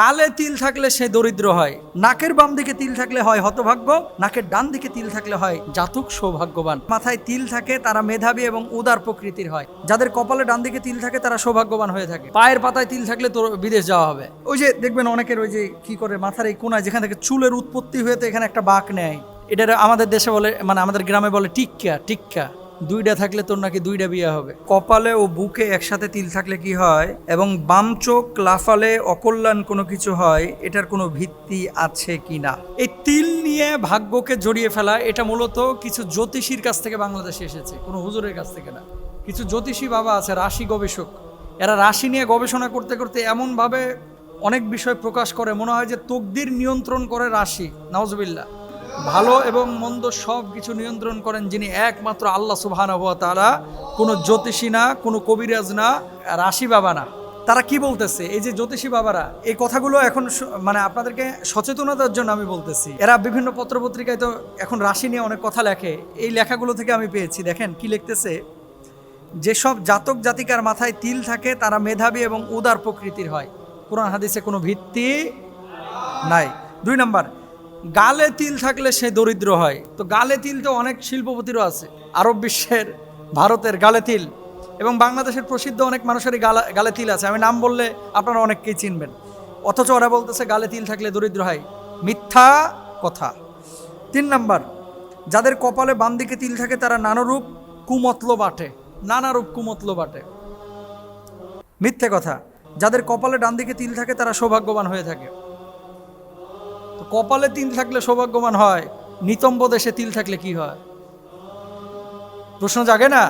কালে তিল থাকলে সে দরিদ্র হয়, নাকের বাম দিকে তিল থাকলে হয় হতভাগ্য, নাকের ডান দিকে তিল থাকলে হয় জাতক সৌভাগ্যবান। মাথায় তিল থাকে, তারা মেধাবী এবং উদার প্রকৃতির হয়। যাদের কপালে ডান দিকে তিল থাকে, তারা সৌভাগ্যবান হয়ে থাকে। পায়ের পাতায় তিল থাকলে তোর বিদেশ যাওয়া হবে। ওই যে দেখবেন অনেকের ওই যে কি করে, মাথার এই কোনায় যেখান থেকে চুলের উৎপত্তি হয়েতে এখানে একটা বাঁক নেয়। এটা আমাদের দেশে বলে মানে আমাদের গ্রামে বলে টিক্কা টিক্কা। দুইটা থাকলে তোর নাকি দুইটা বিয়ে হবে। কপালে ও বুকে একসাথে তিল থাকলে কি হয়? এবং বাম চোখ লাফালে অকল্যাণ কোনো কিছু হয়? এটার কোনো ভিত্তি আছে কি না? এই তিল নিয়ে ভাগ্যকে জড়িয়ে ফেলা এটা মূলত কিছু জ্যোতিষীর কাছ থেকে বাংলাদেশে এসেছে কোনো হুজুরের কাছ থেকে না। কিছু জ্যোতিষী বাবা আছে রাশি গবেষক। এরা রাশি নিয়ে গবেষণা করতে করতে এমনভাবে অনেক বিষয় প্রকাশ করে মনে হয় যে তকদির নিয়ন্ত্রণ করে রাশি। নওয়াজবিল্লা ভালো এবং মন্দ সব কিছু নিয়ন্ত্রণ করেন যিনি একমাত্র আল্লাহ সুবহান তারা কোনো জ্যোতিষী না, কোনো কবিরাজ না, রাশি বাবা না। তারা কি বলতেছে? এই যে জ্যোতিষী বাবারা, এই কথাগুলো এখন মানে আপনাদেরকে সচেতনতার জন্য আমি বলতেছি। এরা বিভিন্ন পত্রপত্রিকায় তো এখন রাশি নিয়ে অনেক কথা লেখে। এই লেখাগুলো থেকে আমি পেয়েছি। দেখেন কি লিখতেছে? যেসব জাতক জাতিকার মাথায় তিল থাকে, তারা মেধাবী এবং উদার প্রকৃতির হয়। কোরআন হাদিসে কোনো ভিত্তি নাই। দুই নাম্বার গালে তিল থাকলে সে দরিদ্র হয়। তো গালে তিল তো অনেক শিল্পপতিরও আছে। আরব বিশ্বের, ভারতের গালে তিল। এবং বাংলাদেশের প্রসিদ্ধ অনেক মানুষেরই গালা, গালে তিল আছে। আমি নাম বললে আপনারা অনেককেই চিনবেন। অথচ ওরা বলতেছে, গালে তিল থাকলে দরিদ্র হয়। মিথ্যা কথা। তিন নাম্বার, যাদের কপালে বাম দিকে তিল থাকে, তারা নানারূপ কুমতল বাটে নানারূপ কুমতল বাটে মিথ্যে কথা। যাদের কপালে ডান দিকে তিল থাকে, তারা সৌভাগ্যবান হয়ে থাকে। কপালে তিল থাকলে সৌভাগ্যবান হয়, নিতম্ব দেশে তিল থাকলে কি হয়? প্রশ্ন জাগে না?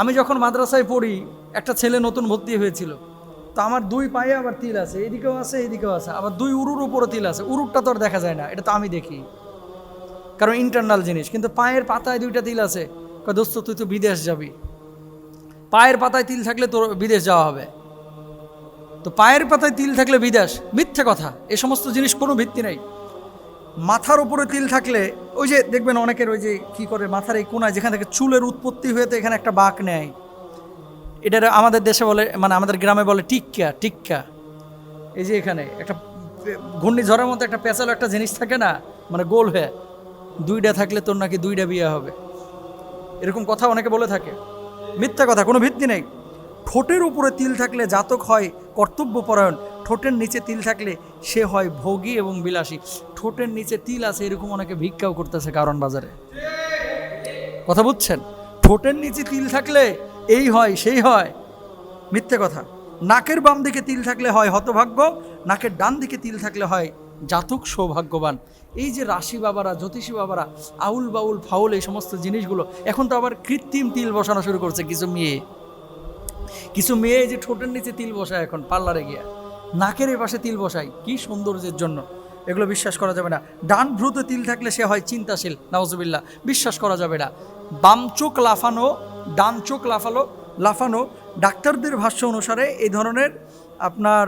আমি যখন মাদ্রাসায় পড়ি, একটা ছেলে নতুন ভর্তি হয়েছিল। তো আমার দুই পায়ে আবার তিল আছে, এদিকেও আছে এদিকেও আছে। আবার দুই উরুর উপরে তিল আছে, উরুরটা তো আর দেখা যায় না, এটা তো আমি দেখি। কারণ ইন্টারনাল জিনিস, কিন্তু পায়ের পাতায় দুইটা তিল আছে। দোস্ত, তুই তো বিদেশ যাবি। পায়ের পাতায় তিল থাকলে তোর বিদেশ যাওয়া হবে। তো পায়ের পাতায় তিল থাকলে বিদেশ মিথ্যে কথা, এ সমস্ত জিনিস কোনো ভিত্তি নেই। মাথার উপরে তিল থাকলে, ওই যে দেখবেন অনেকের ওই যে কি করে, মাথার এই কোনায় যেখান থেকে চুলের উৎপত্তি হয়েতে এখানে একটা বাঁক নেয়। এটা আমাদের দেশে বলে মানে আমাদের গ্রামে বলে টিক্কা টিক্কা। এই যে এখানে একটা ঘূর্ণিঝড়ের মতো একটা পেঁচালো একটা জিনিস থাকে না মানে গোল হয়ে দুইটা থাকলে তোর নাকি দুইটা বিয়ে হবে। এরকম কথা অনেকে বলে থাকে। মিথ্যা কথা, কোনো ভিত্তি নেই। ঠোঁটের উপরে তিল থাকলে জাতক হয় কর্তব্যপরায়ণ, ঠোঁটের নিচে তিল থাকলে সে হয় ভোগী এবং বিলাসী। ঠোঁটের নিচে তিল আছে এরকম অনেকে ভিক্ষাও করতেছে কারণ বাজারে। কথা বুঝছেন? ঠোঁটের নিচে তিল থাকলে এই হয়, সেই হয়। মিথ্যে কথা। নাকের বাম দিকে তিল থাকলে হয় হতভাগ্য, নাকের ডান দিকে তিল থাকলে হয় জাতক সৌভাগ্যবান। এই যে রাশি বাবারা, জ্যোতিষী বাবারা, আউল বাউল, ফাউল এই সমস্ত জিনিসগুলো, এখন তো আবার কৃত্রিম তিল বসানো শুরু করছে কিছু মেয়ে। কিছু মেয়ে যে ঠোঁটের নিচে তিল বসায় এখন পার্লারে গিয়া। নাকের পাশে তিল বসায়, কি সৌন্দর্যের জন্য। এগুলো বিশ্বাস করা যাবে না। ডান ভ্রুতে তিল থাকলে সে হয় চিন্তাশীল নওয়াজবিল্লা বিশ্বাস করা যাবে না। বাম চোখ লাফানো, ডান চোখ লাফালো, লাফানো। ডাক্তারদের ভাষ্য অনুসারে এই ধরনের আপনার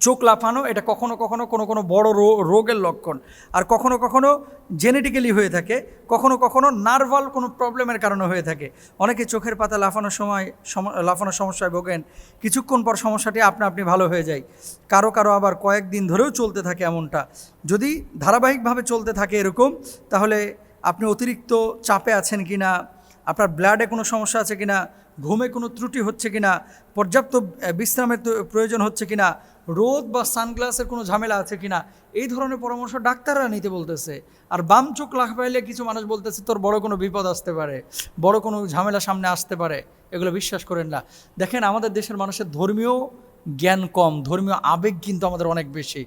চোখ লাফানো, এটা কখনো কখনো কোনো কোনো বড় রোগের লক্ষণ। আর কখনো কখনো জেনেটিক্যালি হয়ে থাকে, কখনো কখনো নার্ভাল কোনো প্রবলেমের কারণে হয়ে থাকে। অনেকে চোখের পাতা লাফানোর সময়, সম- লাফানোর সমস্যায় ভোগেন, কিছুক্ষণ পর সমস্যাটি আপনা আপনি ভালো হয়ে যায়। কারও কারও আবার কয়েকদিন ধরেও চলতে থাকে এমনটা। যদি ধারাবাহিকভাবে চলতে থাকে এরকম, তাহলে আপনি অতিরিক্ত চাপে আছেন কি না আপনার ব্লাডে কোনো সমস্যা আছে কিনা ঘুমে কোনো ত্রুটি হচ্ছে কিনা, পর্যাপ্ত বিশ্রামের প্রয়োজন হচ্ছে কিনা, রোদ বা সানগ্লাসের কোনো ঝামেলা আছে কিনা, এই ধরনের পরামর্শ ডাক্তাররা নিতে বলতেছে। আর বাম চোখ লাখ পাইলে কিছু মানুষ বলতেছে, তোর বড় কোনো বিপদ আসতে পারে, বড় কোনো ঝামেলা সামনে আসতে পারে। এগুলো বিশ্বাস করেন না। দেখেন, আমাদের দেশের মানুষের ধর্মীয় জ্ঞান কম, ধর্মীয় আবেগ কিন্তু আমাদের অনেক বেশি।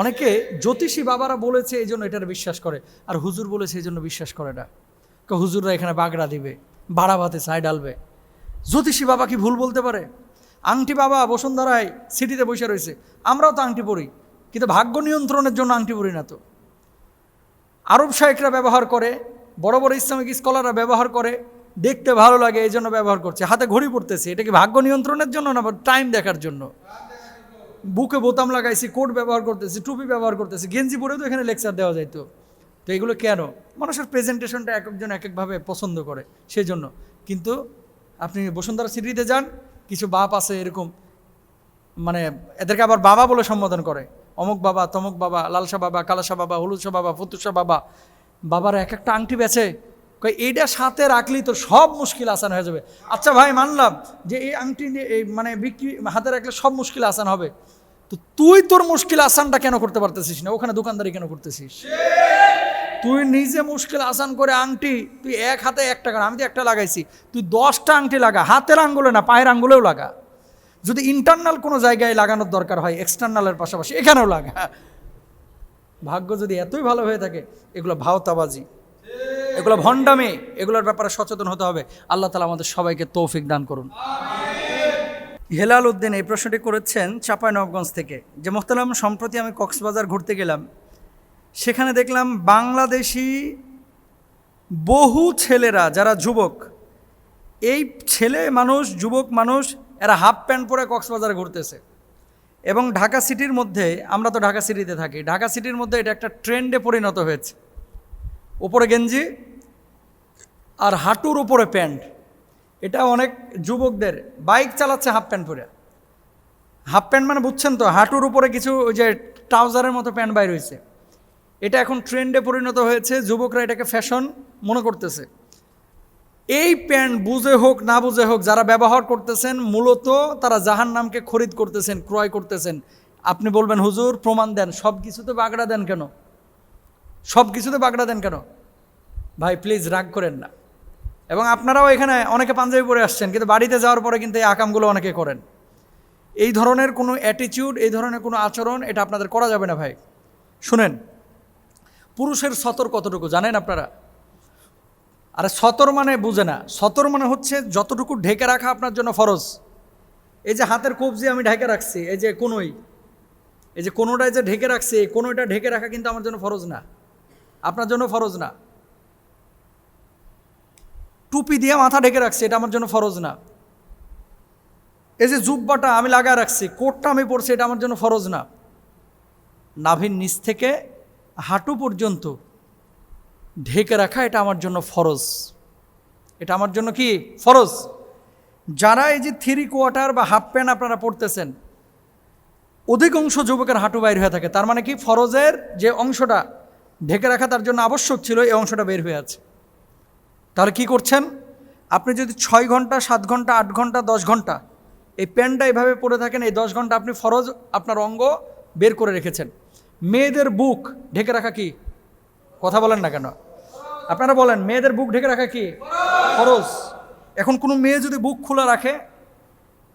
অনেকে জ্যোতিষী বাবারা বলেছে, এই জন্য এটার বিশ্বাস করে, আর হুজুর বলেছে, এই জন্য বিশ্বাস করে না। কে, হুজুররা এখানে বাগড়া দিবে বাড়া ভাতে ছাই ডালবে জ্যোতিষী বাবা কি ভুল বলতে পারে? আংটি বাবা বসুন্ধরায় সিটিতে বসে রয়েছে। আমরাও তো আংটি পরি, কিন্তু ভাগ্য নিয়ন্ত্রণের জন্য আংটি পরি না তো। আরব শাহেকরা ব্যবহার করে, বড় বড় ইসলামিক স্কলাররা ব্যবহার করে, দেখতে ভালো লাগে, এই জন্য ব্যবহার করছে। হাতে ঘড়ি পড়তেছে, এটা কি ভাগ্য নিয়ন্ত্রণের জন্য না টাইম দেখার জন্য? বুকে বোতাম লাগাইছি, কোট ব্যবহার করতেছি, টুপি ব্যবহার করতেছি, গেঞ্জি পরেও তো এখানে লেকচার দেওয়া যাইতো তো। এগুলো কেন? মানুষের প্রেজেন্টেশনটা এক একজন এক একভাবে পছন্দ করে সেই জন্য কিন্তু আপনি বসুন্ধরা সিটিতে যান, কিছু বাপ আছে এরকম মানে এদেরকে আবার বাবা বলে সম্বোধন করে। অমুক বাবা, তমুক বাবা, লালসা বাবা, কালাসা বাবা, হলুদসা বাবা, ফতুসা বাবা, বাবার এক একটা আংটি বেচে কই এইটা সাথে রাখলেই তো সব মুশকিল আসান হয়ে যাবে। আচ্ছা ভাই, মানলাম যে এই আংটি এই মানে বিক্রি, হাতে রাখলে সব মুশকিল আসান হবে। তো তুই তোর মুশকিল আসানটা কেন করতে পারতেছিস না? ওখানে দোকানদারি কেন করতেছিস? তুই নিজে মুশকিল আসান করে আংটি, তুই এক হাতে এক টাকা আমি তো একটা লাগাইছি। তুই দশটা আংটি লাগা, হাতের আঙ্গুলে না, পায়ের আঙ্গুলেও লাগা। যদি ইন্টারনাল কোনো জায়গায় লাগানোর দরকার হয় এক্সটার্নালের পাশাপাশি, এখানেও লাগা। ভাগ্য যদি এতই ভালো হয়ে থাকে, এগুলো ভাওতাবাজি। এগুলো ভণ্ডামি, এগুলোর ব্যাপারে সচেতন হতে হবে। আল্লাহ তালা আমাদের সবাইকে তৌফিক দান করুন। হেলাল উদ্দিন এই প্রশ্নটি করেছেন চাঁপাইনবগঞ্জ থেকে। যে মোহতালাম সম্প্রতি আমি কক্সবাজার ঘুরতে গেলাম। সেখানে দেখলাম বাংলাদেশি বহু ছেলেরা, যারা যুবক, এই ছেলে মানুষ, যুবক মানুষ, এরা হাফ প্যান্ট পরে কক্সবাজার ঘুরতেছে। এবং ঢাকা সিটির মধ্যে, আমরা তো ঢাকা সিটিতে থাকি, ঢাকা সিটির মধ্যে এটা একটা ট্রেন্ডে পরিণত হয়েছে। উপরে গেঞ্জি আর হাঁটুর উপরে প্যান্ট। এটা অনেক যুবকদের, বাইক চালাচ্ছে হাফ প্যান্ট পরে। হাফ প্যান্ট মানে বুঝছেন তো, হাঁটুর উপরে কিছু ওই যে ট্রাউজারের মতো প্যান্ট বাইর হয়েছে এটা এখন ট্রেন্ডে পরিণত হয়েছে, যুবকরা এটাকে ফ্যাশন মনে করতেছে। এই প্যান্ট বুঝে হোক, না বুঝে হোক, যারা ব্যবহার করতেছেন, মূলত তারা জাহান নামকে খরিদ করতেছেন, ক্রয় করতেছেন। আপনি বলবেন, হুজুর, প্রমাণ দেন সব কিছুতে বাগড়া দেন কেন? সব কিছুতে বাগড়া দেন কেন? ভাই প্লিজ রাগ করেন না। এবং আপনারাও এখানে অনেকে পাঞ্জাবি পরে আসছেন, কিন্তু বাড়িতে যাওয়ার পরে কিন্তু এই আকামগুলো অনেকে করেন। এই ধরনের কোনো অ্যাটিটিউড এই ধরনের কোনো আচরণ, এটা আপনাদের করা যাবে না, ভাই। শুনেন পুরুষের সতর কতটুকু জানেন আপনারা? আরে সতর মানে বুঝে না। সতর মানে হচ্ছে যতটুকু ঢেকে রাখা আপনার জন্য ফরজ। এই যে হাতের কবজি আমি ঢেকে রাখছি, এই যে কোনোই। এই যে কোনোটায় যে ঢেকে রাখছি, এই কোনোটা ঢেকে রাখা কিন্তু আমার জন্য ফরজ না। আপনার জন্য ফরজ না। টুপি দিয়ে মাথা ঢেকে রাখছি, এটা আমার জন্য ফরজ না। এই যে জুব্বাটা আমি লাগায় রাখছি, কোটটা আমি পরছি, এটা আমার জন্য ফরজ না। নাভির নিচ থেকে হাঁটু পর্যন্ত ঢেকে রাখা, এটা আমার জন্য ফরজ। এটা আমার জন্য কি? ফরজ। যারা এই যে থ্রি কোয়ার্টার বা হাফ প্যান্ট আপনারা পড়তেছেন অধিকাংশ যুবকের হাঁটু বাইর হয়ে থাকে। তার মানে কি? ফরজের যে অংশটা ঢেকে রাখা, তার জন্য আবশ্যক ছিল, এই অংশটা বের হয়ে আছে। তাহলে কি করছেন? আপনি যদি ছয় ঘণ্টা, সাত ঘণ্টা, আট ঘণ্টা, দশ ঘণ্টা এই প্যান্টটা এভাবে পরে থাকেন, এই দশ ঘণ্টা আপনি ফরজ, আপনার অঙ্গ বের করে রেখেছেন। মেয়েদের বুক ঢেকে রাখা কি? কথা বলেন না কেন? আপনারা বলেন, মেয়েদের বুক ঢেকে রাখা কি? ফরজ। এখন কোনো মেয়ে যদি বুক খোলা রাখে,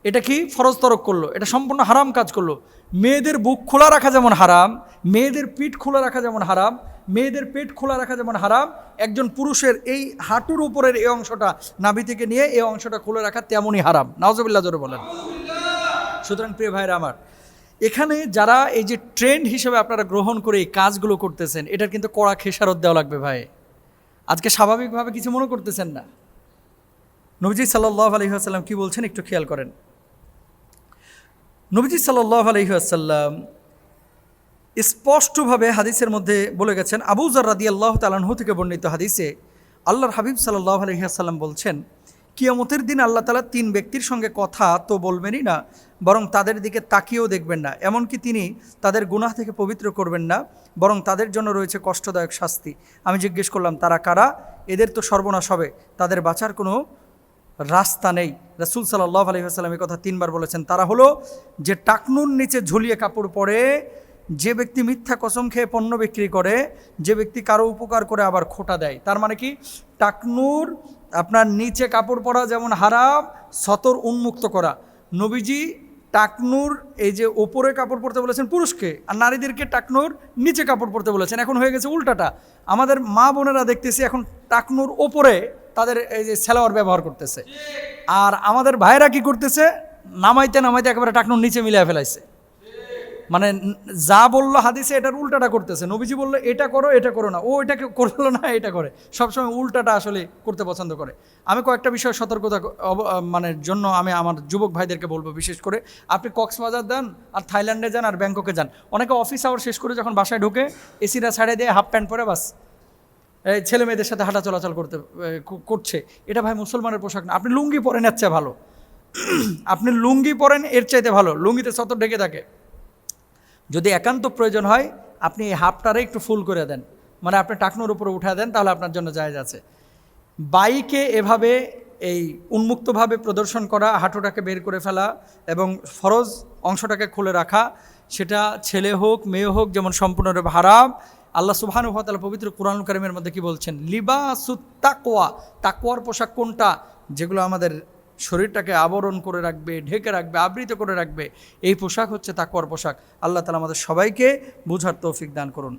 এটা কি ফরজ তরক করল? এটা সম্পূর্ণ হারাম কাজ করল। মেয়েদের বুক খোলা রাখা যেমন হারাম, মেয়েদের পিঠ খোলা রাখা যেমন হারাম, মেয়েদের পেট খোলা রাখা যেমন হারাম, একজন পুরুষের এই হাঁটুর উপরের এই অংশটা নাভি থেকে নিয়ে এই অংশটা খুলে রাখা তেমনই হারাম। নাওজবিল্লা জোরে বলেন। সুতরাং প্রিয় ভাইরা আমার এখানে যারা এই যে ট্রেন্ড হিসেবে আপনারা গ্রহণ করে এই কাজগুলো করতেছেন, এটার কিন্তু কড়া খেসারত দেওয়া লাগবে ভাই। আজকে স্বাভাবিকভাবে কিছু মনে করতেছেন না। নবজি সাল্লাহ আলহিহাসাল্লাম কি বলছেন একটু খেয়াল করেন। নবজি সাল্লাহ আলহিহাসাল্লাম স্পষ্টভাবে হাদিসের মধ্যে বলে গেছেন আবুজার রাদি আল্লাহ তালাহু থেকে বর্ণিত হাদিসে আল্লাহর হাবিব সাল্লাহ আলহিহাসাল্লাম বলছেন কিয়ামতের দিন আল্লাহ তালা তিন ব্যক্তির সঙ্গে কথা তো বলবেনই না, বরং তাদের দিকে তাকিয়েও দেখবেন না। এমনকি তিনি তাদের গুনাহ থেকে পবিত্র করবেন না, বরং তাদের জন্য রয়েছে কষ্টদায়ক শাস্তি। আমি জিজ্ঞেস করলাম, তারা কারা? এদের তো সর্বনাশ হবে। তাদের বাঁচার কোনো রাস্তা নেই। রাসুল সাল্লাহ আলহিহাস্লাম কথা তিনবার বলেছেন, তারা হলো যে টাকনুর নিচে ঝুলিয়ে কাপড় পরে, যে ব্যক্তি মিথ্যা কসম খেয়ে পণ্য বিক্রি করে, যে ব্যক্তি কারও উপকার করে আবার খোটা দেয়। তার মানে কি? টাকনুর আপনার নিচে কাপড় পরা যেমন হারাম, সতর উন্মুক্ত করা। নবীজি টাকনুর, এই যে ওপরে কাপড় পরতে বলেছেন পুরুষকে, আর নারীদেরকে টাকনুর নিচে কাপড় পরতে বলেছেন। এখন হয়ে গেছে উল্টাটা। আমাদের মা বোনেরা দেখতেছি এখন টাকনুর ওপরে তাদের এই যে সেলাওয়ার ব্যবহার করতেছে। আর আমাদের ভাইরা কি করতেছে? নামাইতে নামাইতে একেবারে টাকনুর নিচে মিলিয়ে ফেলাইছে। মানে যা বলল হাদিসে এটার উল্টাটা করতেছে। নবীজি বলল, এটা করো এটা করো না। ও এটাকে করল না, এটা করে। সবসময় উল্টাটা আসলে করতে পছন্দ করে। আমি কয়েকটা বিষয় সতর্কতা মানে জন্য আমি আমার যুবক ভাইদেরকে বলব বিশেষ করে, আপনি কক্সবাজার যান, আর থাইল্যান্ডে যান, আর ব্যাংককে যান। অনেকে অফিস আওয়ার শেষ করে যখন বাসায় ঢুকে, এসিটা ছাড়ে দিয়ে হাফ প্যান্ট পরে বাস। এই ছেলে মেয়েদের সাথে হাঁটা চলাচল করতে করছে। এটা ভাই মুসলমানের পোশাক না। আপনি লুঙ্গি পরে নেচ্ছে ভালো। আপনি লুঙ্গি পরেন, এর চাইতে ভালো। লুঙ্গিতে সতর ঢেকে থাকে। যদি একান্ত প্রয়োজন হয়, আপনি এই হাফটারে একটু ফুল করে দেন। মানে আপনি টাকনোর উপরে উঠা দেন, তাহলে আপনার জন্য জায়েজ আছে। বাইকে এভাবে এই উন্মুক্তভাবে প্রদর্শন করা, হাঁটুটাকে বের করে ফেলা এবং ফরজ অংশটাকে খুলে রাখা, সেটা ছেলে হোক, মেয়ে হোক, যেমন সম্পূর্ণরূপে হারাম। আল্লাহ সুবহানু তাআলা পবিত্র কোরআন কারিমের মধ্যে কি বলছেন? লিবাসুত তাকওয়া। তাকোয়ার পোশাক কোনটা? যেগুলো আমাদের শরীরটাকে আবরণ করে রাখবে, ঢেকে রাখবে, আবৃত করে রাখবে। এই পোশাক হচ্ছে তাকওয়ার পোশাক। আল্লাহ তালা আমাদের সবাইকে বুঝার তৌফিক দান করুন।